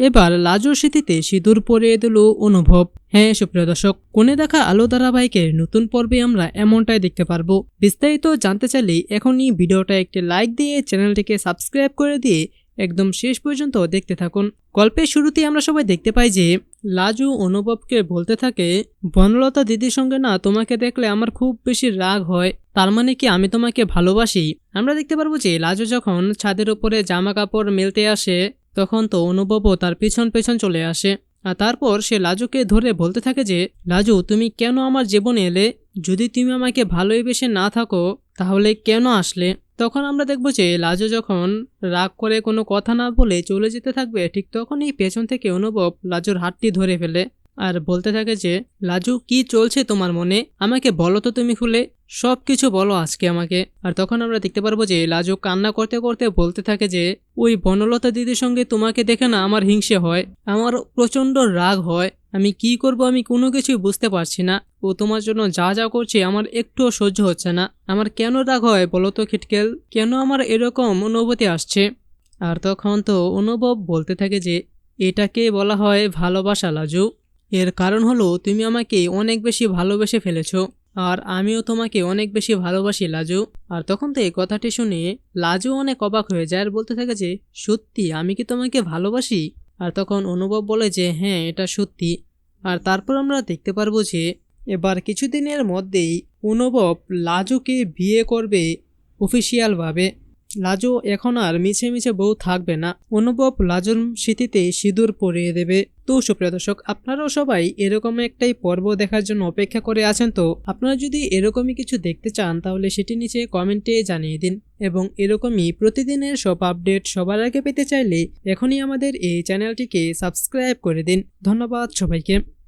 এবার লাজুর স্মৃতিতে সিঁদুর পরে দিল অনুভব। হ্যাঁ সুপ্রিয় দর্শক, কোণে দেখা আলো ধারাবাহিকের নতুন পর্বে আমরা এমনটাই দেখতে পারব। বিস্তারিত জানতে চাইলে এখনই ভিডিওটা একটি লাইক দিয়ে চ্যানেলটিকে সাবস্ক্রাইব করে দিয়ে একদম শেষ পর্যন্ত দেখতে থাকুন। গল্পের শুরুতে আমরা সবাই দেখতে পাই যে লাজু অনুভবকে বলতে থাকে, বনলতা দিদির সঙ্গে না তোমাকে দেখলে আমার খুব বেশি রাগ হয়। তার মানে কি আমি তোমাকে ভালোবাসি? আমরা দেখতে পারব যে লাজু যখন ছাদের উপরে জামা কাপড় মেলতে আসে তখন তো অনুভবও তার পিছন পেছন চলে আসে। আর তারপর সে লাজুকে ধরে বলতে থাকে যে, লাজু, তুমি কেন আমার জীবনে এলে? যদি তুমি আমাকে ভালোবেসে না থাকো, তাহলে কেন আসলে? তখন আমরা দেখব যে, লাজু যখন রাগ করে কোনো কথা না বলে চলে যেতে থাকবে, ঠিক তখনই পেছন থেকে অনুভব লাজুর হাতটি ধরে ফেলে। আর বলতে থাকে যে, লাজু, কি চলছে তোমার মনে? আমাকে বলো তো তুমি খুলে। সব কিছু বলো আজকে আমাকে। আর তখন আমরা দেখতে পারব যে লাজু কান্না করতে করতে বলতে থাকে যে, ওই বনলতা দিদির সঙ্গে তোমাকে দেখে না আমার হিংসে হয়, আমার প্রচণ্ড রাগ হয়। আমি কি করব আমি কোনো কিছুই বুঝতে পারছি না। ও তোমার জন্য যা যা করছে আমার একটুও সহ্য হচ্ছে না। আমার কেন রাগ হয় বলো তো খিটকেল? কেন আমার এরকম অনুভূতি আসছে? আর তখন তো অনুভব বলতে থাকে যে, এটাকে বলা হয় ভালোবাসা, লাজু। এর কারণ হলো তুমি আমাকে অনেক বেশি ভালোবেসে ফেলেছো। আর আমিও তোমাকে অনেক বেশি ভালোবাসি, লাজু। আর তখন তো এই কথাটি শুনে লাজু অনেক অবাক হয়ে যায় আর বলতে থাকে যে, সত্যি, আমি কি তোমাকে ভালোবাসি? আর তখন অনুভব বলে যে হ্যাঁ এটা সত্যি। আর তারপর আমরা দেখতে পারব যে, এবার কিছুদিনের মধ্যেই অনুভব লাজুকে বিয়ে করবে অফিসিয়ালভাবে লাজু এখন আর মিছে মিছে বউ থাকবে না। অনুভব লাজুর স্মৃতিতে সিঁদুর পরিয়ে দেবে। তো সুপ্রিয় দর্শক, আপনারাও সবাই এরকম একটাই পর্ব দেখার জন্য অপেক্ষা করে আছেন তো? আপনারা যদি এরকমই কিছু দেখতে চান, তাহলে সেটি নিচে কমেন্টে জানিয়ে দিন এবং এরকমই প্রতিদিনের সব আপডেট সবার আগে পেতে চাইলে এখনই আমাদের এই চ্যানেলটিকে সাবস্ক্রাইব করে দিন। ধন্যবাদ সবাইকে।